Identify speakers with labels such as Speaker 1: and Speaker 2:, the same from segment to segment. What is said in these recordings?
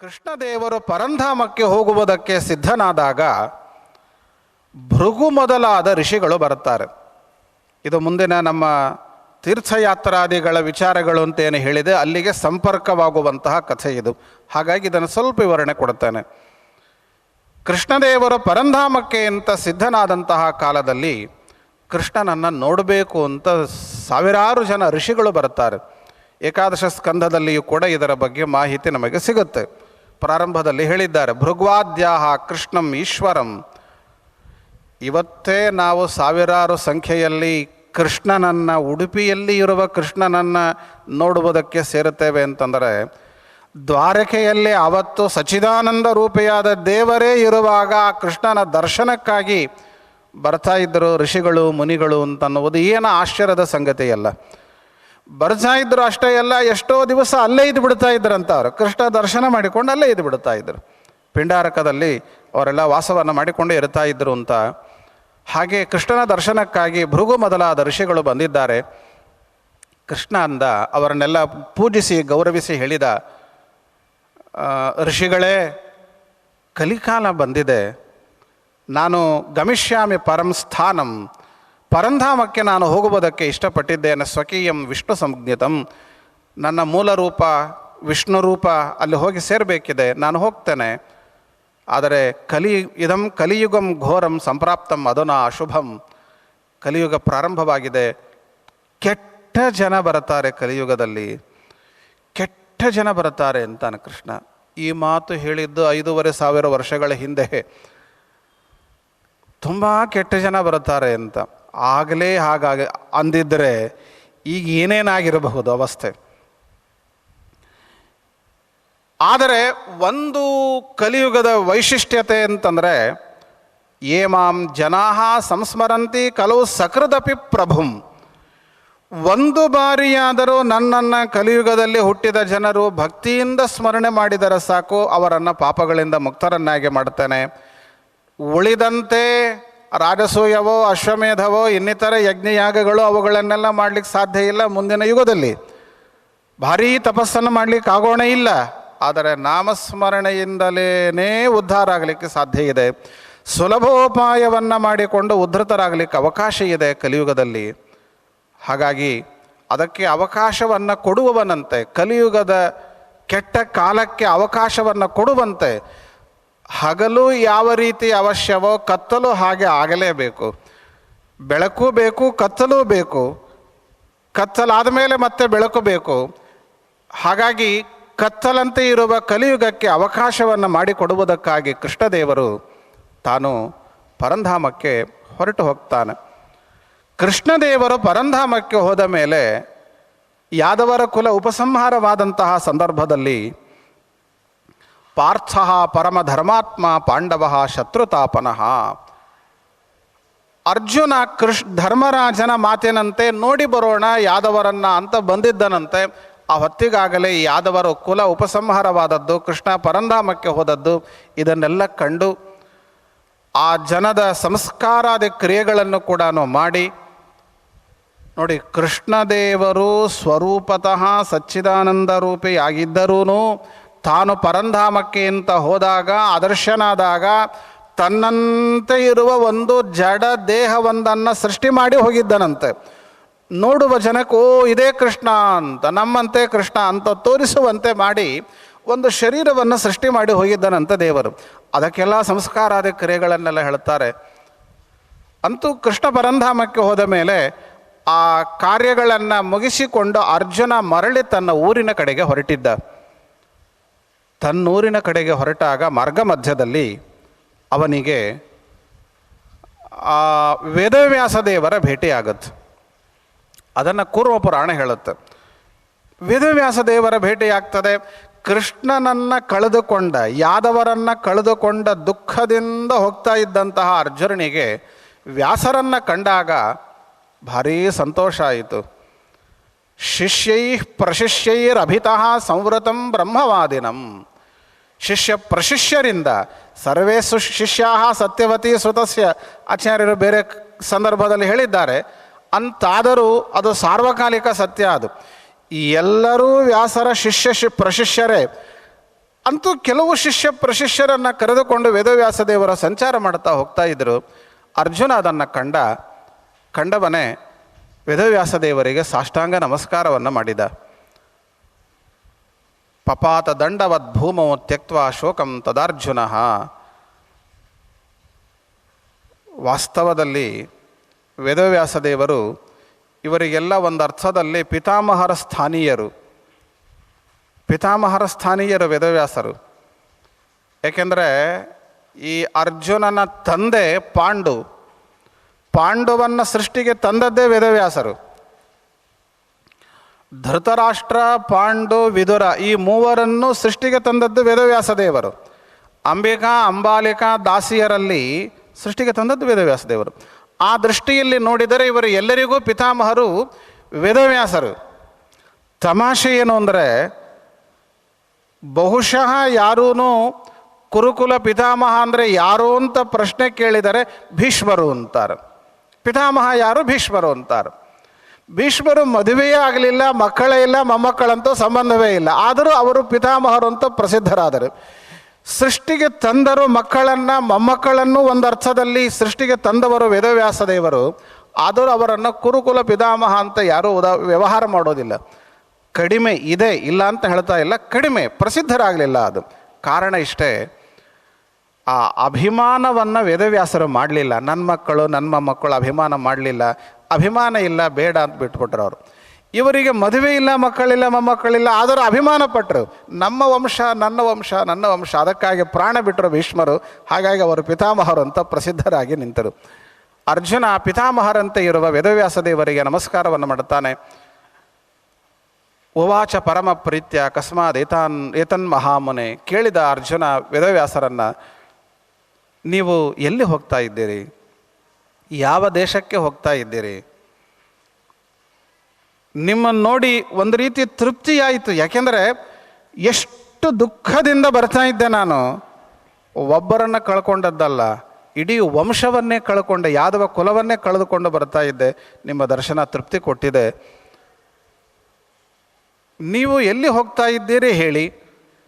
Speaker 1: ಕೃಷ್ಣದೇವರು ಪರಂಧಾಮಕ್ಕೆ ಹೋಗುವುದಕ್ಕೆ ಸಿದ್ಧನಾದಾಗ ಭೃಗು ಮೊದಲಾದ ಋಷಿಗಳು ಬರುತ್ತಾರೆ. ಇದು ಮುಂದಿನ ನಮ್ಮ ತೀರ್ಥಯಾತ್ರಾದಿಗಳ ವಿಚಾರಗಳು ಅಂತೇನು ಹೇಳಿದೆ, ಅಲ್ಲಿಗೆ ಸಂಪರ್ಕವಾಗುವಂತಹ ಕಥೆ ಇದು. ಹಾಗಾಗಿ ಇದನ್ನು ಸ್ವಲ್ಪ ವಿವರಣೆ ಕೊಡುತ್ತೇನೆ. ಕೃಷ್ಣದೇವರು ಪರಂಧಾಮಕ್ಕೆ ಅಂತ ಸಿದ್ಧನಾದಂತಹ ಕಾಲದಲ್ಲಿ ಕೃಷ್ಣನನ್ನು ನೋಡಬೇಕು ಅಂತ ಸಾವಿರಾರು ಜನ ಋಷಿಗಳು ಬರುತ್ತಾರೆ. ಏಕಾದಶ ಸ್ಕಂಧದಲ್ಲಿಯೂ ಕೂಡ ಇದರ ಬಗ್ಗೆ ಮಾಹಿತಿ ನಮಗೆ ಸಿಗುತ್ತೆ. ಪ್ರಾರಂಭದಲ್ಲಿ ಹೇಳಿದ್ದಾರೆ, ಭೃಗ್ವಾದ್ಯಾಹ ಕೃಷ್ಣಂ ಈಶ್ವರಂ. ಇವತ್ತೇ ನಾವು ಸಾವಿರಾರು ಸಂಖ್ಯೆಯಲ್ಲಿ ಕೃಷ್ಣನನ್ನು, ಉಡುಪಿಯಲ್ಲಿ ಇರುವ ಕೃಷ್ಣನನ್ನು ನೋಡುವುದಕ್ಕೆ ಸೇರುತ್ತೇವೆ ಅಂತಂದರೆ, ದ್ವಾರಕೆಯಲ್ಲಿ ಅವತ್ತು ಸಚಿದಾನಂದ ರೂಪಿಯಾದ ದೇವರೇ ಇರುವಾಗ ಆ ಕೃಷ್ಣನ ದರ್ಶನಕ್ಕಾಗಿ ಬರ್ತಾ ಇದ್ದರು ಋಷಿಗಳು, ಮುನಿಗಳು ಅಂತನ್ನುವುದು ಏನು ಆಶ್ಚರ್ಯದ ಸಂಗತಿಯಲ್ಲ. ಬರ್ತಾ ಇದ್ರು ಅಷ್ಟೇ ಎಲ್ಲ ಎಷ್ಟೋ ದಿವಸ ಅಲ್ಲೇ ಇದ್ದು ಬಿಡ್ತಾ ಇದ್ರಂತ ಅವರು. ಕೃಷ್ಣ ದರ್ಶನ ಮಾಡಿಕೊಂಡು ಅಲ್ಲೇ ಇದ್ದು ಬಿಡ್ತಾ ಇದ್ರು. ಪಿಂಡಾರಕದಲ್ಲಿ ಅವರೆಲ್ಲ ವಾಸವನ್ನು ಮಾಡಿಕೊಂಡು ಇರ್ತಾ ಇದ್ರು ಅಂತ. ಹಾಗೆ ಕೃಷ್ಣನ ದರ್ಶನಕ್ಕಾಗಿ ಭೃಗು ಮೊದಲಾದ ಋಷಿಗಳು ಬಂದಿದ್ದಾರೆ. ಕೃಷ್ಣ ಅಂದ ಅವರನ್ನೆಲ್ಲ ಪೂಜಿಸಿ, ಗೌರವಿಸಿ ಹೇಳಿದ ಋಷಿಗಳೇ, ಕಲಿಕಾಲ ಬಂದಿದೆ. ನಾನು ಗಮಿಷ್ಯಾಮಿ ಪರಂ ಸ್ಥಾನಂ ಪರಂಧಾಮಕ್ಕೆ ನಾನು ಹೋಗುವುದಕ್ಕೆ ಇಷ್ಟಪಟ್ಟಿದ್ದೇನೆ ಸ್ವಕೀಯಂ ವಿಷ್ಣು ಸಂಜ್ಞಿತಂ. ನನ್ನ ಮೂಲ ರೂಪ ವಿಷ್ಣು ರೂಪ ಅಲ್ಲಿ ಹೋಗಿ ಸೇರಬೇಕಿದೆ, ನಾನು ಹೋಗ್ತೇನೆ. ಆದರೆ ಕಲಿ ಇದಂ ಕಲಿಯುಗಂ ಘೋರಂ ಸಂಪ್ರಾಪ್ತಂ ಅದನ ಅಶುಭಂ. ಕಲಿಯುಗ ಪ್ರಾರಂಭವಾಗಿದೆ. ಕೆಟ್ಟ ಜನ ಬರುತ್ತಾರೆ ಕಲಿಯುಗದಲ್ಲಿ. ಕೆಟ್ಟ ಜನ ಬರುತ್ತಾರೆ ಅಂತಾನೆ ಕೃಷ್ಣ. ಈ ಮಾತು ಹೇಳಿದ್ದು ಐದೂವರೆ ಸಾವಿರ ವರ್ಷಗಳ ಹಿಂದೆ. ತುಂಬ ಕೆಟ್ಟ ಜನ ಬರುತ್ತಾರೆ ಅಂತ. ಆಗಲೇ ಹಾಗಾಗಿ ಅಂದಿದ್ದರೆ ಈಗ ಏನೇನಾಗಿರಬಹುದು ಅವಸ್ಥೆ? ಆದರೆ ಒಂದು ಕಲಿಯುಗದ ವೈಶಿಷ್ಟ್ಯತೆ ಅಂತಂದರೆ, ಏಮಾಂ ಜನಾಹ ಸಂಸ್ಮರಂತಿ ಕಲವು ಸಕೃದಪಿ ಪ್ರಭುಂ. ಒಂದು ಬಾರಿಯಾದರೂ ನನ್ನನ್ನು ಕಲಿಯುಗದಲ್ಲಿ ಹುಟ್ಟಿದ ಜನರು ಭಕ್ತಿಯಿಂದ ಸ್ಮರಣೆ ಮಾಡಿದರೆ ಸಾಕು, ಅವರನ್ನು ಪಾಪಗಳಿಂದ ಮುಕ್ತರನ್ನಾಗಿ ಮಾಡ್ತೇನೆ ಉಳಿದಂತೆ ರಾಜಸೂಯವೋ, ಅಶ್ವಮೇಧವೋ, ಇನ್ನಿತರ ಯಜ್ಞಯಾಗಗಳು ಅವುಗಳನ್ನೆಲ್ಲ ಮಾಡಲಿಕ್ಕೆ ಸಾಧ್ಯ ಇಲ್ಲ ಮುಂದಿನ ಯುಗದಲ್ಲಿ. ಭಾರೀ ತಪಸ್ಸನ್ನು ಮಾಡಲಿಕ್ಕೆ ಆಗೋಣ ಇಲ್ಲ. ಆದರೆ ನಾಮಸ್ಮರಣೆಯಿಂದಲೇ ಉದ್ಧಾರ ಆಗಲಿಕ್ಕೆ ಸಾಧ್ಯ ಇದೆ. ಸುಲಭೋಪಾಯವನ್ನು ಮಾಡಿಕೊಂಡು ಉದ್ಧತರಾಗಲಿಕ್ಕೆ ಅವಕಾಶ ಇದೆ ಕಲಿಯುಗದಲ್ಲಿ. ಹಾಗಾಗಿ ಅದಕ್ಕೆ ಅವಕಾಶವನ್ನು ಕೊಡುವವನಂತೆ, ಕಲಿಯುಗದ ಕೆಟ್ಟ ಕಾಲಕ್ಕೆ ಅವಕಾಶವನ್ನು ಕೊಡುವಂತೆ ಹಗಲು ಯಾವ ರೀತಿ ಅವಶ್ಯವೋ ಕತ್ತಲು ಹಾಗೆ ಆಗಲೇಬೇಕು. ಬೆಳಕು ಬೇಕು, ಕತ್ತಲೂ ಬೇಕು. ಕತ್ತಲಾದ ಮೇಲೆ ಮತ್ತೆ ಬೆಳಕು ಬೇಕು. ಹಾಗಾಗಿ ಕತ್ತಲಂತೆ ಇರುವ ಕಲಿಯುಗಕ್ಕೆ ಅವಕಾಶವನ್ನು ಮಾಡಿಕೊಡುವುದಕ್ಕಾಗಿ ಕೃಷ್ಣದೇವರು ತಾನು ಪರಂಧಾಮಕ್ಕೆ ಹೊರಟು ಹೋಗ್ತಾನೆ. ಕೃಷ್ಣದೇವರು ಪರಂಧಾಮಕ್ಕೆ ಹೋದ ಮೇಲೆ ಯಾದವರ ಕುಲ ಉಪಸಂಹಾರವಾದಂತಹ ಸಂದರ್ಭದಲ್ಲಿ ಪಾರ್ಥ ಪರಮ ಧರ್ಮಾತ್ಮ ಪಾಂಡವ ಶತ್ರುತಾಪನಃ. ಅರ್ಜುನ ಕೃಷ್ ಧರ್ಮರಾಜನ ಮಾತಿನಂತೆ ನೋಡಿ ಬರೋಣ ಯಾದವರನ್ನ ಅಂತ ಬಂದಿದ್ದನಂತೆ. ಆ ಹೊತ್ತಿಗಾಗಲೇ ಯಾದವರು ಕುಲ ಉಪಸಂಹಾರವಾದದ್ದು, ಕೃಷ್ಣ ಪರಂಧಾಮಕ್ಕೆ ಹೋದದ್ದು, ಇದನ್ನೆಲ್ಲ ಕಂಡು ಆ ಜನದ ಸಂಸ್ಕಾರಾದಿ ಕ್ರಿಯೆಗಳನ್ನು ಕೂಡ ಮಾಡಿ. ನೋಡಿ, ಕೃಷ್ಣದೇವರು ಸ್ವರೂಪತಃ ಸಚ್ಚಿದಾನಂದ ರೂಪಿಯಾಗಿದ್ದರೂ ತಾನು ಪರಂಧಾಮಕ್ಕೆ ಅಂತ ಹೋದಾಗ ಅದರ್ಶನಾದಾಗ ತನ್ನಂತೆ ಇರುವ ಒಂದು ಜಡ ದೇಹವೊಂದನ್ನು ಸೃಷ್ಟಿ ಮಾಡಿ ಹೋಗಿದ್ದನಂತೆ. ನೋಡುವ ಜನಕ್ಕೂ ಇದೇ ಕೃಷ್ಣ ಅಂತ, ನಮ್ಮಂತೆ ಕೃಷ್ಣ ಅಂತ ತೋರಿಸುವಂತೆ ಮಾಡಿ ಒಂದು ಶರೀರವನ್ನು ಸೃಷ್ಟಿ ಮಾಡಿ ಹೋಗಿದ್ದನಂತ ದೇವರು. ಅದಕ್ಕೆಲ್ಲ ಸಂಸ್ಕಾರಾದಿ ಕ್ರಿಯೆಗಳನ್ನೆಲ್ಲ ಹೇಳ್ತಾರೆ. ಅಂತೂ ಕೃಷ್ಣ ಪರಂಧಾಮಕ್ಕೆ ಹೋದ ಮೇಲೆ ಆ ಕಾರ್ಯಗಳನ್ನು ಮುಗಿಸಿಕೊಂಡು ಅರ್ಜುನ ಮರಳಿ ತನ್ನ ಊರಿನ ಕಡೆಗೆ ಹೊರಟಿದ್ದ. ತನ್ನೂರಿನ ಕಡೆಗೆ ಹೊರಟಾಗ ಮಾರ್ಗ ಮಧ್ಯದಲ್ಲಿ ಅವನಿಗೆ ಆ ವೇದವ್ಯಾಸ ದೇವರ ಭೇಟಿಯಾಗತ್ತೆ. ಅದನ್ನು ಕೂರ್ವ ಪುರಾಣ ಹೇಳುತ್ತೆ. ವೇದವ್ಯಾಸ ದೇವರ ಭೇಟಿಯಾಗ್ತದೆ. ಕೃಷ್ಣನನ್ನು ಕಳೆದುಕೊಂಡ, ಯಾದವರನ್ನು ಕಳೆದುಕೊಂಡ ದುಃಖದಿಂದ ಹೋಗ್ತಾ ಇದ್ದಂತಹ ಅರ್ಜುನನಿಗೆ ವ್ಯಾಸರನ್ನು ಕಂಡಾಗ ಭಾರೀ ಸಂತೋಷ ಆಯಿತು. ಶಿಷ್ಯೈ ಪ್ರಶಿಷ್ಯೈರಭಿತಃ ಸಂವೃತಂ ಬ್ರಹ್ಮವಾದಿನಂ. ಶಿಷ್ಯ ಪ್ರಶಿಷ್ಯರಿಂದ ಸರ್ವೇ ಸು ಶಿಷ್ಯಾ ಸತ್ಯವತಿ ಸುತಸ್ಯ ಆಚಾರ್ಯರು ಬೇರೆ ಸಂದರ್ಭದಲ್ಲಿ ಹೇಳಿದ್ದಾರೆ. ಅಂತಾದರೂ ಅದು ಸಾರ್ವಕಾಲಿಕ ಸತ್ಯ ಅದು. ಎಲ್ಲರೂ ವ್ಯಾಸರ ಶಿಷ್ಯ ಶಿ ಪ್ರಶಿಷ್ಯರೇ. ಅಂತೂ ಕೆಲವು ಶಿಷ್ಯ ಪ್ರಶಿಷ್ಯರನ್ನು ಕರೆದುಕೊಂಡು ವೇದವ್ಯಾಸ ದೇವರ ಸಂಚಾರ ಮಾಡ್ತಾ ಹೋಗ್ತಾ ಇದ್ದರು ಅರ್ಜುನ ಅದನ್ನು ಕಂಡ, ಕಂಡವನೇ ವೇದವ್ಯಾಸ ದೇವರಿಗೆ ಸಾಷ್ಟಾಂಗ ನಮಸ್ಕಾರವನ್ನು ಮಾಡಿದ. ಪಪಾತ ದಂಡವದ್ ಭೂಮೋ ತ್ಯಕ್ವ ಶೋಕಂ ತದಾರ್ಜುನ. ವಾಸ್ತವದಲ್ಲಿ ವೇದವ್ಯಾಸ ದೇವರು ಇವರಿಗೆಲ್ಲ ಒಂದು ಅರ್ಥದಲ್ಲಿ ಪಿತಾಮಹರ ಸ್ಥಾನೀಯರು. ಪಿತಾಮಹರ ಸ್ಥಾನೀಯರು ವೇದವ್ಯಾಸರು. ಏಕೆಂದರೆ ಈ ಅರ್ಜುನನ ತಂದೆ ಪಾಂಡು ಪಾಂಡುವನ್ನು ಸೃಷ್ಟಿಗೆ ತಂದದ್ದೇ ವೇದವ್ಯಾಸರು. ಧೃತರಾಷ್ಟ್ರ, ಪಾಂಡು, ವಿದುರ ಈ ಮೂವರನ್ನು ಸೃಷ್ಟಿಗೆ ತಂದದ್ದು ವೇದವ್ಯಾಸ ದೇವರು ಅಂಬಿಕಾ, ಅಂಬಾಲಿಕಾ, ದಾಸಿಯರಲ್ಲಿ ಸೃಷ್ಟಿಗೆ ತಂದದ್ದು ವೇದವ್ಯಾಸ ದೇವರು ಆ ದೃಷ್ಟಿಯಲ್ಲಿ ನೋಡಿದರೆ ಇವರು ಎಲ್ಲರಿಗೂ ಪಿತಾಮಹರು ವೇದವ್ಯಾಸರು. ತಮಾಷೆ ಏನು ಅಂದರೆ, ಬಹುಶಃ ಯಾರೂ ಕುರುಕುಲ ಪಿತಾಮಹ ಅಂದರೆ ಯಾರು ಅಂತ ಪ್ರಶ್ನೆ ಕೇಳಿದರೆ ಭೀಷ್ಮರು ಅಂತಾರೆ. ಪಿತಾಮಹ ಯಾರು? ಭೀಷ್ಮರು ಅಂತಾರೆ. ಭೀಷ್ಮರು ಮದುವೆಯೇ ಆಗಲಿಲ್ಲ, ಮಕ್ಕಳೇ ಇಲ್ಲ, ಮೊಮ್ಮಕ್ಕಳಂತೂ ಸಂಬಂಧವೇ ಇಲ್ಲ. ಆದರೂ ಅವರು ಪಿತಾಮಹರು ಅಂತ ಪ್ರಸಿದ್ಧರಾದರು. ಸೃಷ್ಟಿಗೆ ತಂದರು ಮಕ್ಕಳನ್ನು, ಮೊಮ್ಮಕ್ಕಳನ್ನು ಒಂದು ಅರ್ಥದಲ್ಲಿ ಸೃಷ್ಟಿಗೆ ತಂದವರು ವೇದವ್ಯಾಸ ದೇವರು. ಆದರೂ ಅವರನ್ನು ಕುರುಕುಲ ಪಿತಾಮಹ ಅಂತ ಯಾರೂ ಉದಾ, ವ್ಯವಹಾರ ಮಾಡೋದಿಲ್ಲ. ಕಡಿಮೆ ಇದೆ, ಇಲ್ಲ ಅಂತ ಹೇಳ್ತಾ ಇಲ್ಲ. ಕಡಿಮೆ, ಪ್ರಸಿದ್ಧರಾಗಲಿಲ್ಲ ಅದು. ಕಾರಣ ಇಷ್ಟೇ ಆ ಅಭಿಮಾನವನ್ನು ವೇದವ್ಯಾಸರು ಮಾಡಲಿಲ್ಲ. ನನ್ನ ಮಕ್ಕಳು ನನ್ನ ಮಕ್ಕಳು ಅಭಿಮಾನ ಮಾಡಲಿಲ್ಲ. ಅಭಿಮಾನ ಇಲ್ಲ, ಬೇಡ ಅಂತ ಬಿಟ್ಬಿಟ್ರು ಅವರು. ಇವರಿಗೆ ಮದುವೆ ಇಲ್ಲ, ಮಕ್ಕಳಿಲ್ಲ, ಮೊಮ್ಮಕ್ಕಳಿಲ್ಲ, ಆದರೂ ಅಭಿಮಾನ ಪಟ್ಟರು ನಮ್ಮ ವಂಶ, ನನ್ನ ವಂಶ ನನ್ನ ವಂಶ, ಅದಕ್ಕಾಗಿ ಪ್ರಾಣ ಬಿಟ್ಟರು ಭೀಷ್ಮರು. ಹಾಗಾಗಿ ಅವರು ಪಿತಾಮಹರು ಅಂತ ಪ್ರಸಿದ್ಧರಾಗಿ ನಿಂತರು. ಅರ್ಜುನ ಪಿತಾಮಹರಂತೆ ಇರುವ ವೇದವ್ಯಾಸ ದೇವರಿಗೆ ನಮಸ್ಕಾರವನ್ನು ಮಾಡುತ್ತಾನೆ ಉವಾಚ ಪರಮ ಪ್ರೀತ್ಯ ಅಕಸ್ಮಾತ್ ಏತಾನ್ ಏತನ್ ಮಹಾಮುನೆ ಕೇಳಿದ ಅರ್ಜುನ ವೇದವ್ಯಾಸರನ್ನು ನೀವು ಎಲ್ಲಿ ಹೋಗ್ತಾ ಇದ್ದೀರಿ? ಯಾವ ದೇಶಕ್ಕೆ ಹೋಗ್ತಾ ಇದ್ದೀರಿ? ನಿಮ್ಮನ್ನು ನೋಡಿ ಒಂದು ರೀತಿ ತೃಪ್ತಿಯಾಯಿತು. ಯಾಕೆಂದರೆ ಎಷ್ಟು ದುಃಖದಿಂದ ಬರ್ತಾ ಇದ್ದೆ ನಾನು. ಒಬ್ಬರನ್ನು ಕಳ್ಕೊಂಡದ್ದಲ್ಲ, ಇಡೀ ವಂಶವನ್ನೇ ಕಳ್ಕೊಂಡೆ, ಯಾದವ ಕುಲವನ್ನೇ ಕಳೆದುಕೊಂಡು ಬರ್ತಾ ಇದ್ದೆ. ನಿಮ್ಮ ದರ್ಶನ ತೃಪ್ತಿ ಕೊಟ್ಟಿದೆ. ನೀವು ಎಲ್ಲಿ ಹೋಗ್ತಾ ಇದ್ದೀರಿ ಹೇಳಿ.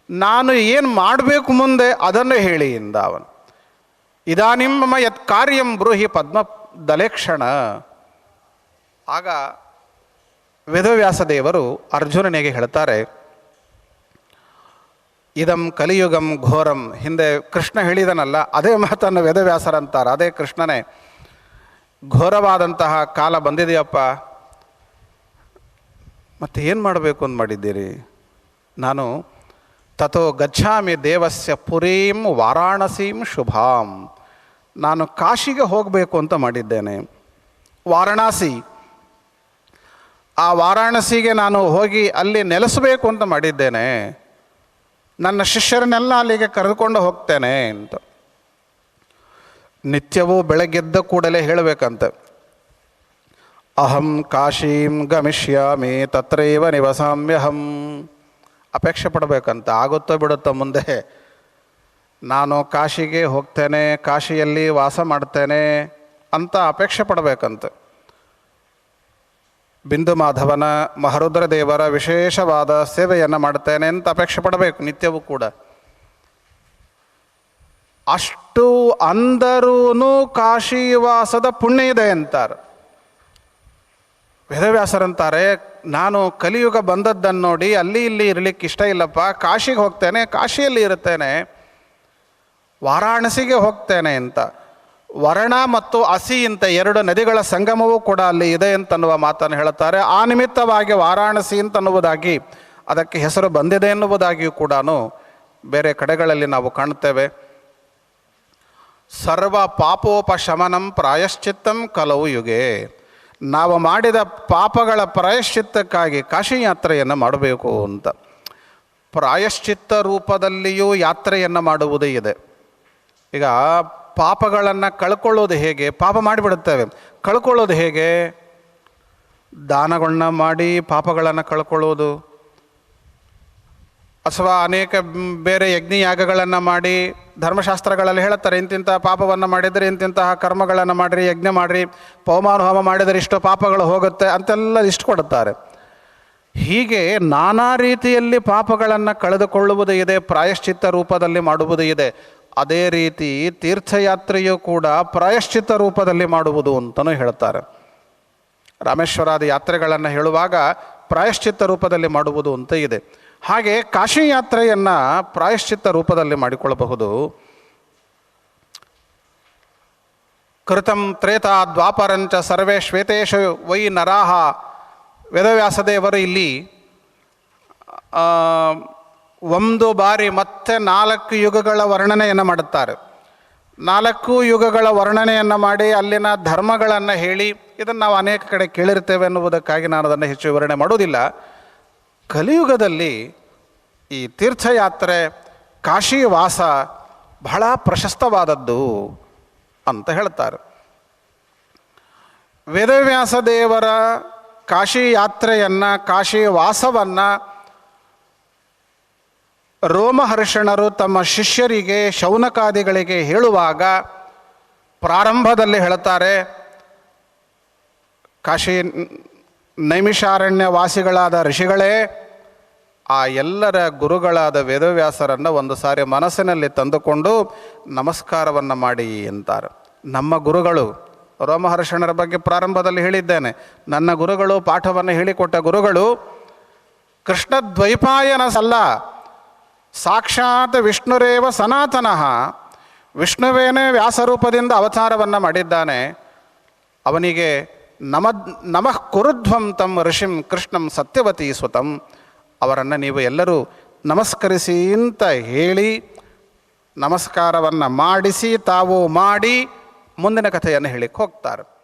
Speaker 1: ನಾನು ಏನು ಮಾಡಬೇಕು ಮುಂದೆ ಅದನ್ನು ಹೇಳಿ ಇಂದ ಅವನು. ಇದಾನಿಂ ಮಮ ಯತ್ ಕಾರ್ಯಂ ಬ್ರೂಹಿ ಪದ್ಮ ದಲೇಕ್ಷಣ. ಆಗ ವೇದವ್ಯಾಸ ದೇವರು ಅರ್ಜುನನಿಗೆ ಹೇಳ್ತಾರೆ, ಇದಂ ಕಲಿಯುಗಂ ಘೋರಂ. ಹಿಂದೆ ಕೃಷ್ಣ ಹೇಳಿದನಲ್ಲ, ಅದೇ ಮಾತನ್ನು ವೇದವ್ಯಾಸರಂತಾರೆ, ಅದೇ ಕೃಷ್ಣನೇ, ಘೋರವಾದಂತಹ ಕಾಲ ಬಂದಿದೆಯಪ್ಪ. ಮತ್ತೆ ಏನು ಮಾಡಬೇಕು ಅಂತ ಮಾಡಿದ್ದೀರಿ? ನಾನು, ತಥೋ ಗಚ್ಚಾಮಿ ದೇವಸ್ಯ ಪುರೀಂ ವಾರಾಣಸೀಂ ಶುಭಾಂ. ನಾನು ಕಾಶಿಗೆ ಹೋಗಬೇಕು ಅಂತ ಮಾಡಿದ್ದೇನೆ. ವಾರಣಾಸಿ. ಆ ವಾರಾಣಸಿಗೆ ನಾನು ಹೋಗಿ ಅಲ್ಲಿ ನೆಲೆಸಬೇಕು ಅಂತ ಮಾಡಿದ್ದೇನೆ. ನನ್ನ ಶಿಷ್ಯರನ್ನೆಲ್ಲ ಅಲ್ಲಿಗೆ ಕರೆದುಕೊಂಡು ಹೋಗ್ತೇನೆ ಅಂತ. ನಿತ್ಯವೂ ಬೆಳಗ್ಗೆದ್ದ ಕೂಡಲೇ ಹೇಳಬೇಕಂತೆ. ಅಹಂ ಕಾಶೀಂ ಗಮಿಷ್ಯಾಮಿ ತತ್ರೈವ ನಿವಸಾಮ್ಯಹಂ. ಅಪೇಕ್ಷೆ ಪಡಬೇಕಂತ. ಆಗುತ್ತೋ ಬಿಡುತ್ತೋ ಮುಂದೆ ನಾನು ಕಾಶಿಗೆ ಹೋಗ್ತೇನೆ, ಕಾಶಿಯಲ್ಲಿ ವಾಸ ಮಾಡ್ತೇನೆ ಅಂತ ಅಪೇಕ್ಷೆ ಪಡಬೇಕಂತ. ಬಿಂದು ಮಾಧವನ ಮಹರುದ್ರ ದೇವರ ವಿಶೇಷವಾದ ಸೇವೆಯನ್ನು ಮಾಡ್ತೇನೆ ಅಂತ ಅಪೇಕ್ಷೆ ಪಡಬೇಕು, ನಿತ್ಯವೂ ಕೂಡ. ಅಷ್ಟು ಅಂದರೂ ಕಾಶಿವಾಸದ ಪುಣ್ಯ ಇದೆ ಅಂತಾರೆ. ವೇದವ್ಯಾಸರಂತಾರೆ, ನಾನು ಕಲಿಯುಗ ಬಂದದ್ದನ್ನು ನೋಡಿ ಅಲ್ಲಿ ಇಲ್ಲಿ ಇರಲಿಕ್ಕೆ ಇಷ್ಟ ಇಲ್ಲಪ್ಪ, ಕಾಶಿಗೆ ಹೋಗ್ತೇನೆ, ಕಾಶಿಯಲ್ಲಿ ಇರುತ್ತೇನೆ ವಾರಾಣಸಿಗೆ ಹೋಗ್ತೇನೆ ಅಂತ. ವರ್ಣ ಮತ್ತು ಅಸಿ ಅಂತ ಎರಡು ನದಿಗಳ ಸಂಗಮವೂ ಕೂಡ ಅಲ್ಲಿ ಇದೆ ಅಂತನ್ನುವ ಮಾತನ್ನು ಹೇಳುತ್ತಾರೆ. ಆ ನಿಮಿತ್ತವಾಗಿ ವಾರಾಣಸಿ ಅಂತನ್ನುವುದಾಗಿ ಅದಕ್ಕೆ ಹೆಸರು ಬಂದಿದೆ ಎನ್ನುವುದಾಗಿಯೂ ಕೂಡ ಬೇರೆ ಕಡೆಗಳಲ್ಲಿ ನಾವು ಕಾಣುತ್ತೇವೆ. ಸರ್ವ ಪಾಪೋಪಶಮನಂ ಪ್ರಾಯಶ್ಚಿತ್ತಂ ಕಲವು ಯುಗೆ. ನಾವು ಮಾಡಿದ ಪಾಪಗಳ ಪ್ರಾಯಶ್ಚಿತ್ತಕ್ಕಾಗಿ ಕಾಶಿ ಯಾತ್ರೆಯನ್ನು ಮಾಡಬೇಕು ಅಂತ. ಪ್ರಾಯಶ್ಚಿತ್ತ ರೂಪದಲ್ಲಿಯೂ ಯಾತ್ರೆಯನ್ನು ಮಾಡುವುದೇ ಇದೆ. ಈಗ ಪಾಪಗಳನ್ನು ಕಳ್ಕೊಳ್ಳೋದು ಹೇಗೆ? ಪಾಪ ಮಾಡಿಬಿಡುತ್ತೇವೆ. ಕಳ್ಕೊಳ್ಳೋದು ಹೇಗೆ? ದಾನಗಳನ್ನ ಮಾಡಿ ಪಾಪಗಳನ್ನು ಕಳ್ಕೊಳ್ಳೋದು. ಅಥವಾ ಅನೇಕ ಬೇರೆ ಬೇರೆ ಯಜ್ಞಯಾಗಗಳನ್ನು ಮಾಡಿ ಧರ್ಮಶಾಸ್ತ್ರಗಳಲ್ಲಿ ಹೇಳುತ್ತಾರೆ ಇಂತಿಂಥ ಪಾಪವನ್ನು ಮಾಡಿದರೆ ಇಂತಿಂತಹ ಕರ್ಮಗಳನ್ನು ಮಾಡಿರಿ, ಯಜ್ಞ ಮಾಡಿರಿ ಪೌಮಾನು ಹೋಮ ಮಾಡಿದರೆ ಇಷ್ಟು ಪಾಪಗಳು ಹೋಗುತ್ತೆ ಅಂತೆಲ್ಲ ಇಷ್ಟು ಕೊಡುತ್ತಾರೆ. ಹೀಗೆ ನಾನಾ ರೀತಿಯಲ್ಲಿ ಪಾಪಗಳನ್ನು ಕಳೆದುಕೊಳ್ಳುವುದು ಇದೆ, ಪ್ರಾಯಶ್ಚಿತ್ತ ರೂಪದಲ್ಲಿ ಮಾಡುವುದು ಇದೆ. ಅದೇ ರೀತಿ ತೀರ್ಥಯಾತ್ರೆಯು ಕೂಡ ಪ್ರಾಯಶ್ಚಿತ್ತ ರೂಪದಲ್ಲಿ ಮಾಡುವುದು ಅಂತಲೂ ಹೇಳ್ತಾರೆ. ರಾಮೇಶ್ವರಾದ ಯಾತ್ರೆಗಳನ್ನು ಹೇಳುವಾಗ ಪ್ರಾಯಶ್ಚಿತ್ತ ರೂಪದಲ್ಲಿ ಮಾಡುವುದು ಅಂತ ಇದೆ. ಹಾಗೆ ಕಾಶಿ ಯಾತ್ರೆಯನ್ನು ಪ್ರಾಯಶ್ಚಿತ್ತ ರೂಪದಲ್ಲಿ ಮಾಡಿಕೊಳ್ಳಬಹುದು. ಕೃತಂ ತ್ರೇತ ದ್ವಾಪರಂಚ ಸರ್ವೇ ಶ್ವೇತೇಶ ವೈ ನರಾಹ ವೇದವ್ಯಾಸದೇವರು ಇಲ್ಲಿ ಒಂದು ಬಾರಿ ಮತ್ತೆ ನಾಲ್ಕು ಯುಗಗಳ ವರ್ಣನೆಯನ್ನು ಮಾಡುತ್ತಾರೆ. ನಾಲ್ಕು ಯುಗಗಳ ವರ್ಣನೆಯನ್ನು ಮಾಡಿ ಅಲ್ಲಿನ ಧರ್ಮಗಳನ್ನು ಹೇಳಿ, ಇದನ್ನು ನಾವು ಅನೇಕ ಕಡೆ ಕೇಳಿರ್ತೇವೆ ಎನ್ನುವುದಕ್ಕಾಗಿ ನಾನು ಅದನ್ನು ಹೆಚ್ಚು ವಿವರಣೆ ಮಾಡುವುದಿಲ್ಲ. ಕಲಿಯುಗದಲ್ಲಿ ಈ ತೀರ್ಥಯಾತ್ರೆ ಕಾಶಿ ವಾಸ ಬಹಳ ಪ್ರಶಸ್ತವಾದದ್ದು ಅಂತ ಹೇಳ್ತಾರೆ. ವೇದವ್ಯಾಸ ದೇವರ ಕಾಶಿ ಯಾತ್ರೆಯನ್ನು ಕಾಶಿ ವಾಸವನ್ನು ರೋಮಹರ್ಷಣರು ತಮ್ಮ ಶಿಷ್ಯರಿಗೆ, ಶೌನಕಾದಿಗಳಿಗೆ ಹೇಳುವಾಗ ಪ್ರಾರಂಭದಲ್ಲಿ ಹೇಳ್ತಾರೆ ಕಾಶಿ ನೈಮಿಷಾರಣ್ಯ ವಾಸಿಗಳಾದ ಋಷಿಗಳೇ, ಆ ಎಲ್ಲರ ಗುರುಗಳಾದ ವೇದವ್ಯಾಸರನ್ನು ಒಂದು ಸಾರಿ ಮನಸ್ಸಿನಲ್ಲಿ ತಂದುಕೊಂಡು ನಮಸ್ಕಾರವನ್ನು ಮಾಡಿ ಅಂತಾರೆ ನಮ್ಮ ಗುರುಗಳು, ರೋಮಹರ್ಷಣರ ಬಗ್ಗೆ ಪ್ರಾರಂಭದಲ್ಲಿ ಹೇಳಿದ್ದೇನೆ, ನನ್ನ ಗುರುಗಳು ಪಾಠವನ್ನು ಹೇಳಿಕೊಟ್ಟ ಗುರುಗಳು ಕೃಷ್ಣ ದ್ವೈಪಾಯನ ಸಲ್ಲ ಸಾಕ್ಷಾತ್ ವಿಷ್ಣುರೇವ ಸನಾತನಃ ವಿಷ್ಣುವೇನೇ ವ್ಯಾಸರೂಪದಿಂದ ಅವತಾರವನ್ನು ಮಾಡಿದ್ದಾನೆ. ಅವನಿಗೆ ನಮ, ನಮಃ ಕುರುಧ್ವಂ ತಮ್ಮ ಋಷಿಂ ಕೃಷ್ಣಂ ಸತ್ಯವತಿ ಸ್ವತಂ. ಅವರನ್ನು ನೀವು ಎಲ್ಲರೂ ನಮಸ್ಕರಿಸಿ ಅಂತ ಹೇಳಿ, ನಮಸ್ಕಾರವನ್ನು ಮಾಡಿಸಿ ತಾವು ಮಾಡಿ ಮುಂದಿನ ಕಥೆಯನ್ನು ಹೇಳಿಕ್ಕೆ ಹೋಗ್ತಾರೆ.